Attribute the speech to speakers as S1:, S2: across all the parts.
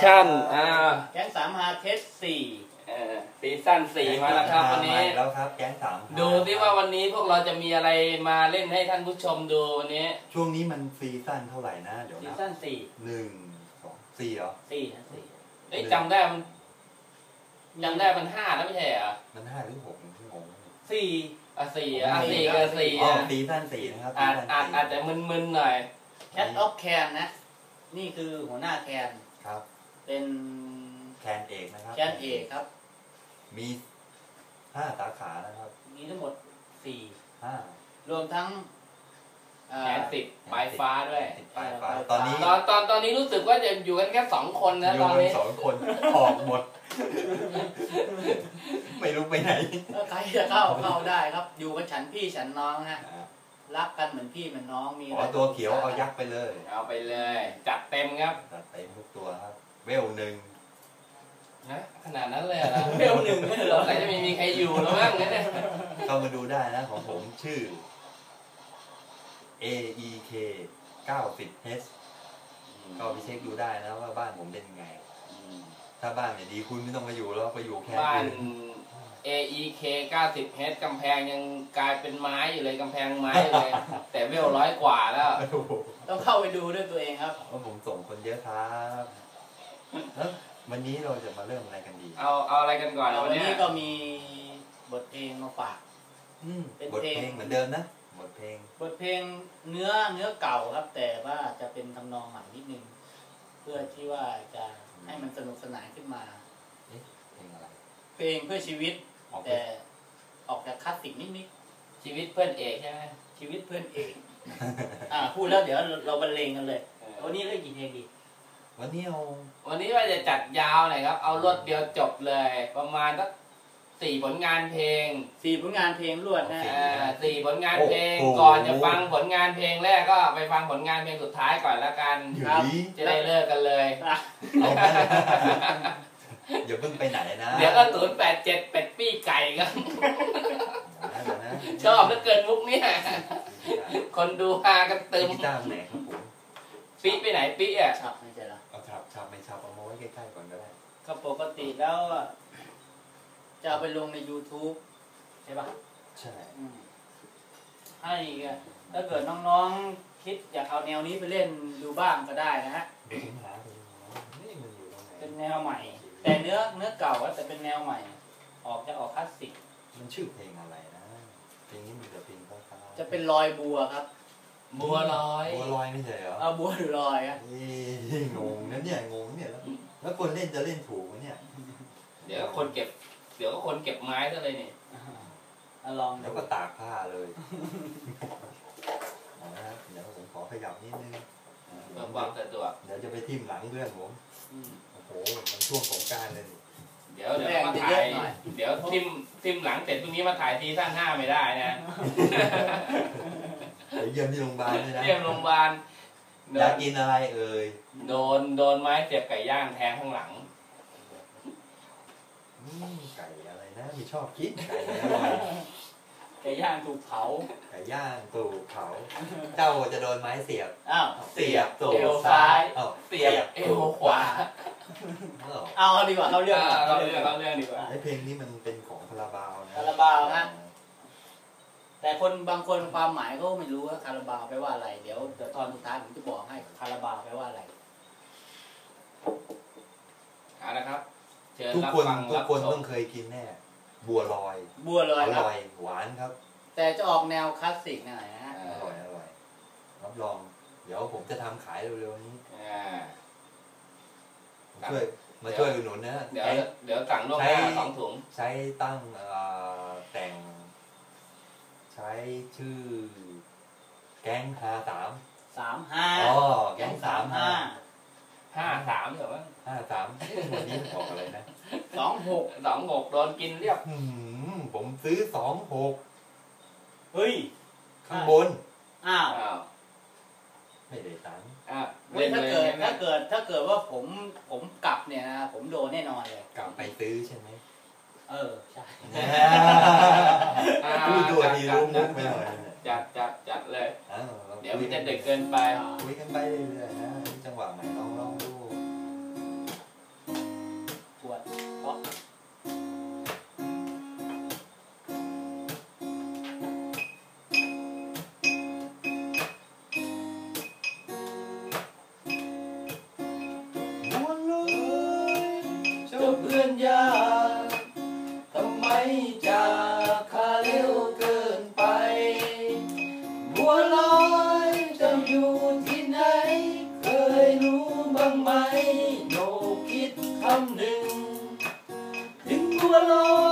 S1: ชั่น อ่า
S2: แก๊งสามฮาเทสสี่
S1: เออซีซั่นสี่มาแล้วครับวันนี้
S3: มาอีกแล้วครับแก๊งสาม
S1: ดูสิว่าวันนี้พวกเราจะมีอะไรมาเล่นให้ท่านผู้ชมดูวันนี้
S3: ช่วงนี้มันซีซั่นเท่าไหร่นะ เดี๋ยว
S2: ซี
S3: นะ
S2: ซั่นสี่
S3: หนึ่งสองสี่เหรอ
S2: สี่นะสี่
S1: เอ้ยจำได้มันจำได้มันห้าแล้วไม่ใช่เหรอ
S3: มันห้าหรือหกผมงง
S2: สี่
S1: อะสี่อะสี่ก็สี่
S3: อ๋อ
S1: อะ
S3: ซีซั่นสี่นะครับ
S1: อาจ
S3: ซีซั่น
S1: อาจ
S3: สี่
S1: อาจจะมึนๆหน่อย
S2: แคทออฟแคนนะ นี่คือหัวหน้าแคน
S3: ครับ
S2: เป็น
S3: แคนเอกนะครับ
S2: แคนเอกครับ
S3: มีห้าสาขานะครับ
S2: มีทั้งหมดสี่
S3: ห้าร
S2: วมทั้งเอ่อ
S1: แขนติดปลายฟ้าด้วย
S3: ติดปลายฟ้า
S2: เออ
S3: ตอนนี้
S1: ตอนตอนตอนนี้รู้สึกว่าจะอยู่กันแค่สองคนนะ
S3: อยู่
S1: ตอน
S3: กัน
S1: นี้
S3: สองคนออกหมด ไม่รู้ไปไหน
S2: เออใครจะเข้าเข้าได้ครับ อยู่กันฉันพี่ฉันน้องนะรักกันเหมือนพี่เหมือนน้องมี
S3: ขอตัวเขียวเอายักษ์ไปเลย
S1: เอาไปเลย จัดเต็มครับ
S3: ตัดเต็มทุกตัวครับ เวลหนึ่ง
S1: นะขนาดนั้นเลยเหรอเวลหนึ่งเลยเหรอไหนจะไม่มีใครอยู่แล้วมั้งเนี่ย
S3: เข้ามาดูได้นะของผมชื่อ A E K 90 H ก็ไปเช็คดูได้นะว่าบ้านผมเป็นยังไง ถ้าบ้านไม่ดีคุณไม่ต้องมาอยู่แล้วไปอยู่แค่
S1: บ้าน
S3: อื่น
S1: AEK 90 h กำแพงยังกลายเป็นไม้อยู่เลยกำแพงไม้อยู่เลย แต่เวลร้อยกว่าแล้ว
S3: โอ้โห
S2: ต้องเข้าไปดูด้วยตัวเองครับ
S3: ว่าผมส่งคนเยอะครับแล้ ววันนี้เราจะมาเริ่มอะไรกันดี
S1: เอาเอาอะไรกันก่อน
S2: วั
S1: วันน
S2: นี้
S1: นี้
S2: ก็มีบทเพลงมาฝาก
S3: อืม
S2: เป็น
S3: บท
S2: เพลง
S3: เพลงเหมือนเดิมนะบทเพลง
S2: บทเพลงเนื้อเนื้อเก่าครับ แต่ว่าจะเป็นทำนองใหม่นิดนึง เพื่อที่ว่าจะให้มันสนุกสนานขึ้นมา
S3: เพลงอะไร
S2: เพลงเพื่อชีวิต
S3: ออกเพล
S2: แต่
S3: ง
S2: ออกจากคลาสสิกนิด
S1: ชีวิตเพื่อนเอกใช่ไหม
S2: ๆชีวิตเพื่อนเองอ่าพูดแล้วเดี๋ยวเราบรรเลงกันเลยวันนี้เล่นกี่เพลงดี
S3: วันนี้เอา
S1: วันนี้ว่าจะจัดยาวหน่อยครับ เอารวดเดียวจบเลย ประมาณสักสี่ผลงานเพลง
S2: สี่ผลงานเพลงรวดนะ
S1: อ่าสี่ผลงานเพลง ก่อนจะฟังผลงานเพลงแรกก็ไปฟังผลงานเพลงสุดท้ายก่อนละกัน
S3: อยู่
S2: ครับ
S3: ดี
S1: จะได้เลิกกันเลย
S2: อะ
S3: เอางั้นอย่าเพิ่งไปไหนนะ
S1: เดี๋ยวก็ศูนย์แปดเจ็ดเป็ดปี้ไก่กัน
S3: นะเดี๋ยวนะ
S1: ชอบเหลือเกินมุกเนี่ยคนดูฮากัน
S3: ตึ
S1: ตึ
S3: ม
S1: ม
S3: กีตาร์ไหนครับผม
S1: ปีไปไหนปีอะ
S3: ก็ได้
S2: ก็ปกติแล้วอะจะเอาไปลงใน YouTube ใช่ปะ
S3: ใช่
S2: อืมให้ก็ถ้าเกิดน้องๆคิดอยากเอาแนวนี้ไปเล่นดูบ้างก็ได้นะฮะ
S3: เดี๋ยวผมหาดูนี่มันอยู่ตรงไหน
S2: เป็นแนวใหม่ แต่เนื้อเนื้อเก่าอะแต่เป็นแนวใหม่ ออกจะออกคลาสสิก
S3: มันชื่อเพลงอะไรนะเพลงนี้มีแต่เพลงฟ้าๆ
S2: จะเป็นรอยบัวครับ
S1: บัวลอย
S3: บัวลอยไม่ใช่เหรอ
S2: เอาบัวหรือรอยอะ
S3: นี่งงนะเนี่ยงงเนี่ยแล้ว แล้วคนเล่นจะเล่นถูกไหมเนี่ย
S1: เดี๋ยวก็คนเก็บ เดี๋ยวก็คนเก็บไม้ซะเลยนี่
S2: อะลอง
S3: แล้
S2: ดู
S3: วก็ตากผ้าเลยเอาละครับเดี๋ยวผมขอขยับนิดนึง
S1: เพื่อความสะดวก
S3: เดี๋ยวจะไปทิ่มหลังเพื่อนผม
S2: อืม
S3: โอ้โหมันช่วงสงกรารเลยนี่
S1: เดี๋ยวเดี๋ยวมาถ่าย เดี๋ยวทิมทิมหลังเสร็จพรุ่งนี้มาถ่ายซีซั่นห้าไม่ได้นะ
S3: เดี๋ยวเยี่ยมที่โรงพยาบาลด้วยนะ
S1: เยี่ยมโรงพยาบาล โด
S3: อยาก
S1: น
S3: กินอะไรเอ่ย
S1: โดนโดนไม้เสียบไก่ย่างแทงข้างหลัง
S3: อืมไก่อะไรนะไม่ชอบกินไก่อร่อย
S2: ไก่ย่างถูกเผา
S3: ไก่ย่างตูกเขาเจ้าจะโดนไม้เสียบ
S2: อ้าว
S3: เสียบตู
S1: เอวซ้าย
S3: เอ้า
S1: เสียบเอวขวา
S3: เอ้า
S2: เอาดีกว่าเขาเรื่อง
S1: อ่าเราเรื่องเราเรื่องดีกว่า
S3: ไอเพลงนี้มันเป็นของคาราบาวนะ
S2: คาราบาวนะ แต่คนบางคนความหมายก็ไม่รู้ว่าคาราบาวแปลว่าอะไรเดี๋ยวเดี๋ยวตอนสุดท้ายผมจะบอกให้คาราบาวแปลว่าอะไร
S1: เอาละครับ เชิญ
S3: ทุก
S1: รับ
S3: คน
S1: ฟัง
S3: ทุ
S1: รั
S3: ก
S1: บ
S3: คน
S1: ช
S3: ต้
S1: ม
S3: องเคยกินแน่ บัวลอย
S2: บัวลอ
S3: อย
S2: ครับ
S3: ร่อยหวานครับ
S2: แต่จะออกแนวคลาสสิกหน่อยนะฮะ
S1: เอ
S3: อ
S1: อ
S3: ร่อยอร่อยรับรอง เดี๋ยวผมจะทำขายเร็วๆนี้
S1: อ่า
S3: มาช่วยมาช่วยอุดหนุนนะ
S1: เดี๋ยว
S3: ใช้
S1: เดี๋ยวสั่งล่วงหน้า
S3: ใช้
S1: สองถุง
S3: ใช้ตั้งเอ่อแต่ง ใช้ชื่อ แก๊งฮาสาม
S2: สามห้า
S3: อ๋อแก๊งสามห้า
S1: ห้าสามเดี๋ยวว่า
S3: ห้าสามเอ๊ะวันนี้บอกอะไรนะ
S2: สองหก
S1: สองหกโดนกินเรียบ
S3: หืมผมซื้อสองหก
S2: เฮ้ย
S3: ข้างบน
S2: อ้าว
S1: อ้าว
S3: ไม่ได้ตังค์
S1: อ้าว
S2: เฮ้ย
S1: เล่น
S2: ถ้า
S1: เลย
S2: เกิด
S1: ใช่ไหม
S2: ถ้าเกิดถ้าเกิดว่าผมผมกลับเนี่ยนะผมโดนแน่นอนเลย
S3: กลับไปซื้อใช่ไหม
S2: เออ ใช่
S1: อ่า
S3: พูดตัวดีรู้มุกไปหน่อย
S1: จัดจัดจัดเลย
S3: อ้าวรา
S1: เดี๋ยวมันจะดึกเกินไป
S3: คุยกันไปเรื่อยๆนะจังหวะไหนลอง
S1: alone.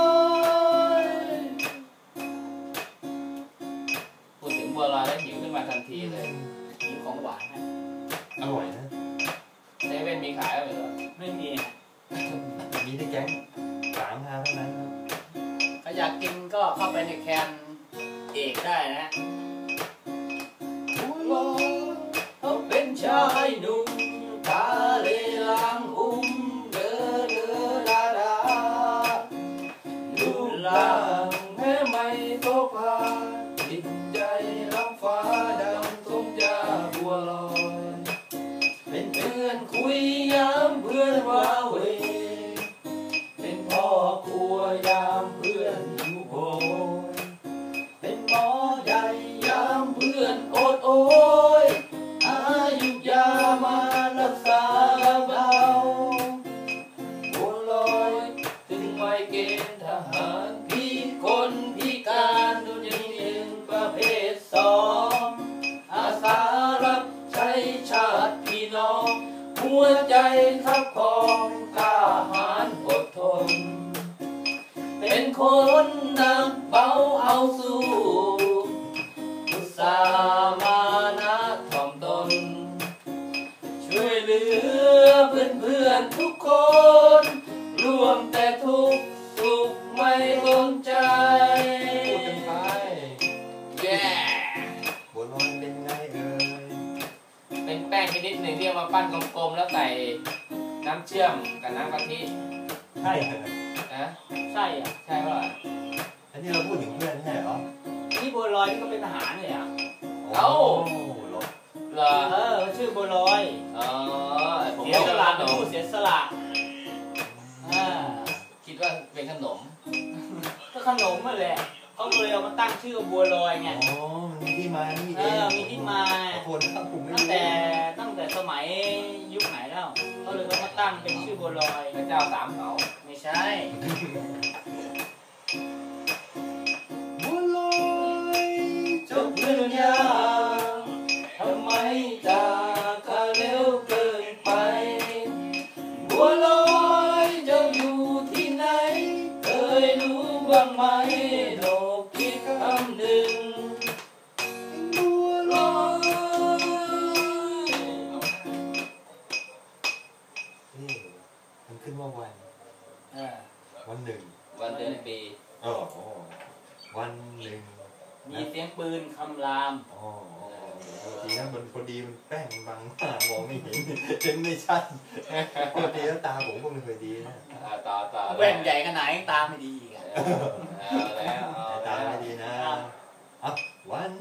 S1: 오. ใส่น้ำเชื่อมกับน้ำกะทิใช่ใช่
S3: บนะ
S2: ใช่อะ
S1: ใช่ป่ะ
S3: อันนี้เราพูดถึงเพื่อนใช่เหรอ
S2: ที่บัวลอยนี่ก็เป็นทหารเลยอะ
S3: เอ้า
S1: เหรอ
S2: เออชื่อบัวลอย
S1: เออ
S2: เสียสละเป็นผู้เสียสละ
S1: คิดว่าเป็นขนม
S2: ก็ขนมมาเลยเขาเลยเอามาตั้งชื่อบัวลอยไง
S3: อ๋อมีที่มานี่
S2: เอ
S3: ง
S2: มีที่มา
S3: คนตั้งกมไม่
S2: ตั้งแต่ แต่สมัยยุคไหนแล้วเขาเลยเขอมาตั้งเป็นชื่อบัวลอย
S1: พระเจ้าสามเขา
S2: ไม่ใช่
S3: ขึ้นว่าวันวันหนึ่ง
S1: วันเดือนปีเอ
S3: ออวันหนึ่ง
S2: มีเสียงปืนคำราม
S3: อ๋อทีนั้นมันพอดีมันแป้งบางมากมองไม่เห็นเห็นไม่ชัดพอดีแล้วตาผมก็ไม่เคยดีนะ
S1: ตาตา
S2: แว่นใหญ่ขนาดตาไม่ดีอีกอะ
S1: แล้ว
S3: ตาไม่ดีนะอะวัน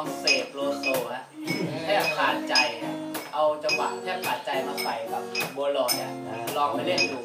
S1: องเส
S3: พ
S2: โลโซฮะแทบขาดใจฮะเอาจังหวะแทบขาดใจมาใส่กับบัวลอยอะลองไปเล่นดู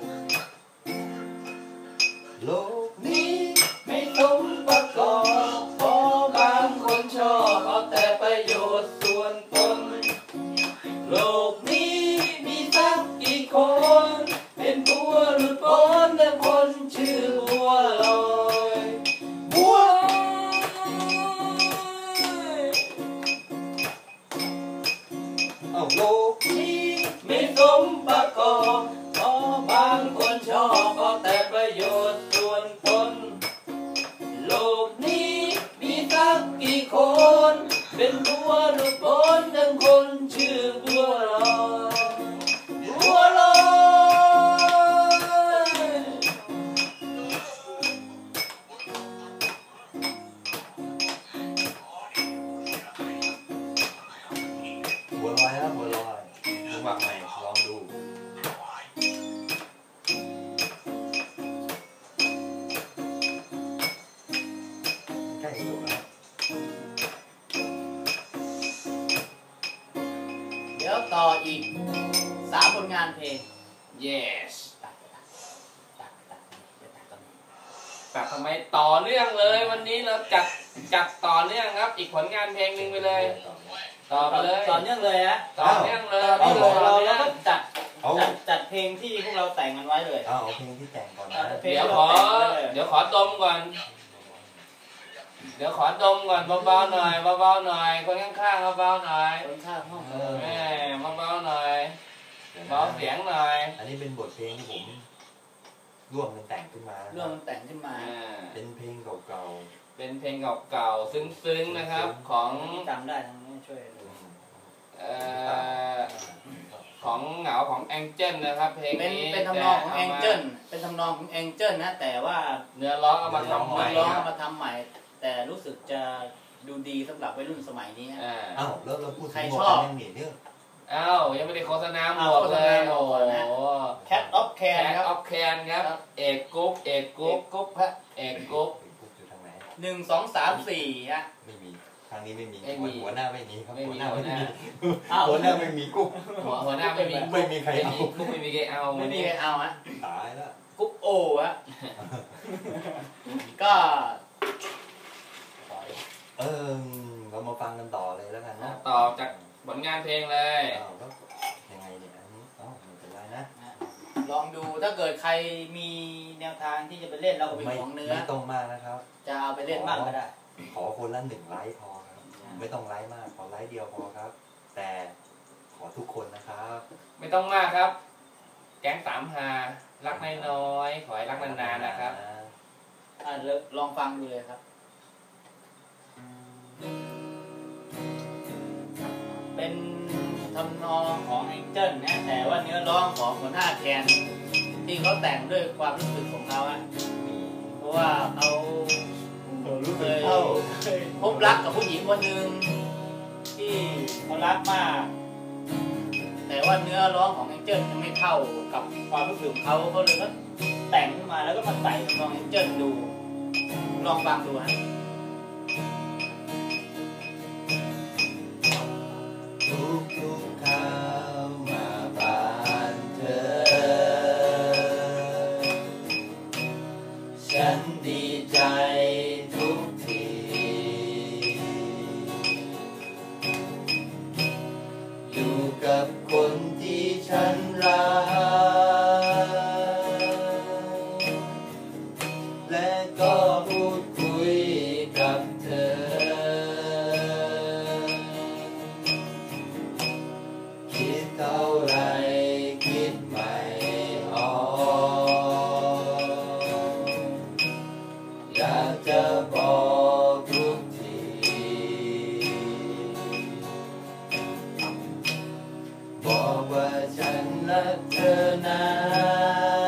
S1: แต่ทำไมต่อเนื่องเลย วันนี้เราจัดจัดต่อเนื่องครับ อีกผลงานเพลงหนึ่งไปเลย ต่อไปเลย
S2: ต่อเนื่องเลยฮะ
S1: ต่อเนื่องเลย
S2: ตอนนี้เราเรา
S1: ต่อนื่
S2: เรา
S1: อง
S2: ก็จัด
S3: เอา
S2: จัดจัดเพลงที่พวกเราแต่งกันไว้เลย
S3: เอาเอาเพลงที่แต่งก่อนนะ
S2: เพลง
S1: เดี๋ยวขอเดี๋ยวขอดมก่อน เดี๋ยวขอดมก่อนเบาๆหน่อยเบาๆหน่อยคนข้างๆเบาๆหน่อย
S2: คนข้างห้อง
S3: เออ
S1: แม่เบาๆหน่อย
S3: ดี๋ยวนะ
S1: เบาเสียงหน่อย
S3: อันนี้เป็นบทเพลงที่ผม ร่วมกันแต่งขึ้นมานะ
S2: เรื่องมันแต่งขึ้นมา
S1: อ่า
S3: เป็นเพลงเก่า
S1: เป็นเพลงเก่าๆซึ้งๆนะครับของ
S2: จำได้ทั้งนี้ช่วยดู
S3: ๆ
S1: เอ่อของเหงาของแองเจิลนะครับเพลง
S2: เป็น
S1: นี้
S2: เป็นทำนองของ
S1: แต่
S2: แอง
S1: มา
S2: เจิลเป็นทำนองของแองเจิลนะ แต่ว่า
S1: เนื้อร้องเอามาทำใหม่
S2: ร้อง
S1: ครั
S2: เอา
S1: บ
S2: มาทำใหม่ แต่รู้สึกจะดูดีสำหรับวัยรุ่นสมัยนี้ฮะ
S1: อ่า
S3: อ้าวแล้วเราพูด
S2: ใคร
S3: ถึงหม
S2: ช
S3: ว
S2: อบ
S3: กกันยังหนีเนี่ย
S1: อ้าวยังไม่ได้โฆษณาหม
S2: อ้าว
S1: วก
S2: โฆษ
S1: เล
S2: ณายหมว
S1: โอ้
S2: กก่อนนะ
S1: โห
S2: Cat of
S1: แค
S2: Can
S1: น
S2: ครับ
S1: ออฟแคนครับ
S2: ครับ
S1: เอกกรุ๊ปเอกก
S2: ก
S1: รุ๊
S2: รุ๊
S1: ป
S2: ปกรุ๊ปฮะ
S1: เอกกรุ๊ป
S3: เป็นกุ๊กอยู่ทางไหน
S2: หนึ่งสองสามสี่ฮะ
S3: ไม่มีทางนี้ไม่มี
S1: ไม่มี
S3: หัวหน้าไม่มีครับ
S1: ไม่มี
S3: หัวหน้าไม่มี
S2: อ้าว
S3: หัวหน้าไม่มีกุ๊ก
S1: หัวหัวหน้าไม่มี
S3: ไม่มีใคร
S1: ไม่
S3: เอา
S1: มีกรุ๊ปไม่มีใครเอา
S2: ไม่มีใครเอาฮะ
S3: ตายแล้ว
S2: กรุ๊ปโอฮะก็
S3: เออเรามาฟังกันต่อเลยแล้วกันนะ
S1: ต่อจาก ผลงานเพลงเลย
S3: อ้าวแล้วยังไงเนี่ยอันนี้เอ้าไม่เป็นไรนะ
S2: ลองดูถ้าเกิดใครมีแนวทางที่จะไปเล่นเราก็เป็น
S3: ไม่
S2: ของเนื้อ
S3: ไม่ต้องมากนะครับ
S2: จะเอาไปเล่นบ้างก็ได้
S3: ขอคนละหนึ่งไลค์พอครับ ไม่ต้องไลค์มาก ขอไลค์เดียวพอครับ แต่ขอทุกคนนะครับ
S1: ไม่ต้องมากครับ แก๊งสามหา รักน้อยๆขอให้รักนานๆนะครับ
S2: อะเลิกลองฟังดูเลยครับ ทำนองของแองเจิลนะแต่ว่าเนื้อร้องของหัวหน้าแคนที่เขาแต่งด้วยความรู้สึกของเขาอะเพราะว่าเขาเคยพบรักกับผู้หญิงคนหนึ่งที่เขารักมาก แต่ว่าเนื้อร้องของแองเจิลยังไม่เข้ากับความรู้สึกของเขาเขาเลยก็แต่งขึ้นมาแล้วก็มาใส่ทำนองแองเจิลดู ลองฟังดูฮะ
S3: รักเธอนะ